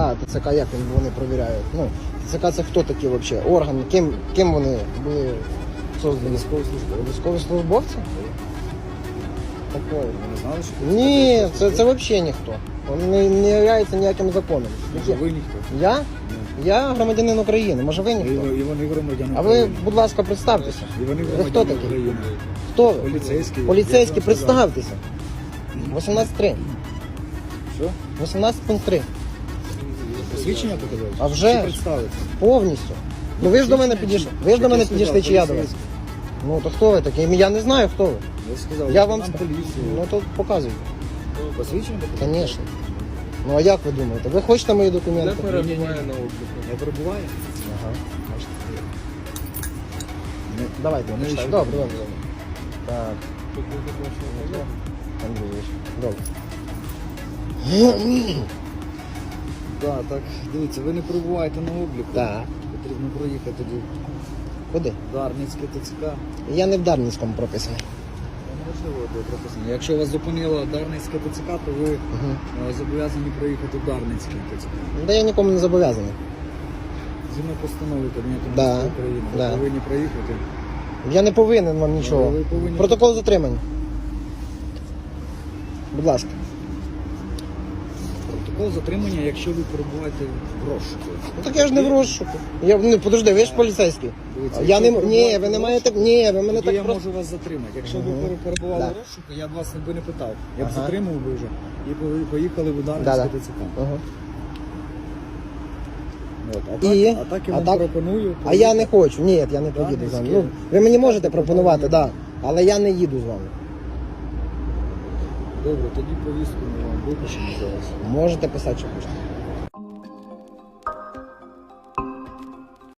А, ТЦК як вони провіряють? Ну, ТЦК це хто такі взагалі? Орган, ким, ким вони були создані? Військовослужбовець. Військовослужбовці? Такое. Ви не знали, що Ні, це, це взагалі ніхто. Він не, не являється ніяким законом. Може, ви ніхто? Я? Я громадянин України, може ви І, ніхто? і вони громадяни А ви, будь ласка, представтеся. І вони Ви громадяни хто такі? України. Хто ви? Поліцейські. Поліцейські, Я вам сказав. представтеся. 18.3. Що? 18.3. Посвідчення показали? А вже Чи ж. представити? Повністю. Ну ви ж до мене підійшли. Ви ж до мене підійшли, чи я до вас? Ну то хто ви такий? Я не знаю, хто ви. Я сказав, Я вам нам ска- поліцію. Ну то показуйте. Посвідчення показали? Звісно. Ну а як ви думаєте? Ви хочете мої Де документи? перебуває на обліку? Не перебуває? Ага. Не. Давайте, я Ну, і почитаю. що? Добре, добре, добре. Так, Тут буде прошу. Андрійович. Добре. Так, так. Дивіться, ви не перебуваєте на обліку. Так. Потрібно проїхати тоді. Куди? Дарницьке ТЦК. Я не в Дарницькому прописаний. Можливо, де прописано. Якщо вас зупинила Дарницьке ТЦК, то ви е, зобов'язані проїхати в Дарницьке ТЦК. Да я нікому не зобов'язаний. Згідно постанови Кабінету Да, Міністрів України, ви да. повинні проїхати. Я не повинен вам нічого. Ви повинні- Протокол затримання. Будь ласка. Протокол затримання, якщо ви перебуваєте в розшуку. Ну так я ж не в розшуку. Я ну подожди, ви ж поліцейський. Дивіться, Я не якщо м- ні, ви не маєте. Ні, ви мене Тоді я так просто. можу вас затримати. Якщо ви перебували Да. в розшуку, я б вас би не питав. Я б Ага. затримав би вже і по- поїхали в Да-да. Дарницьке ТЦК. Ага. От. А, І? так, а так я А вам так? пропоную. А я не хочу. Ні, я не поїду з вами. Ну, ви мені можете пропонувати, так. Да, але я не їду з вами. Добре, тоді повістку ми вам випишемо зараз. Можете писати, що хочете.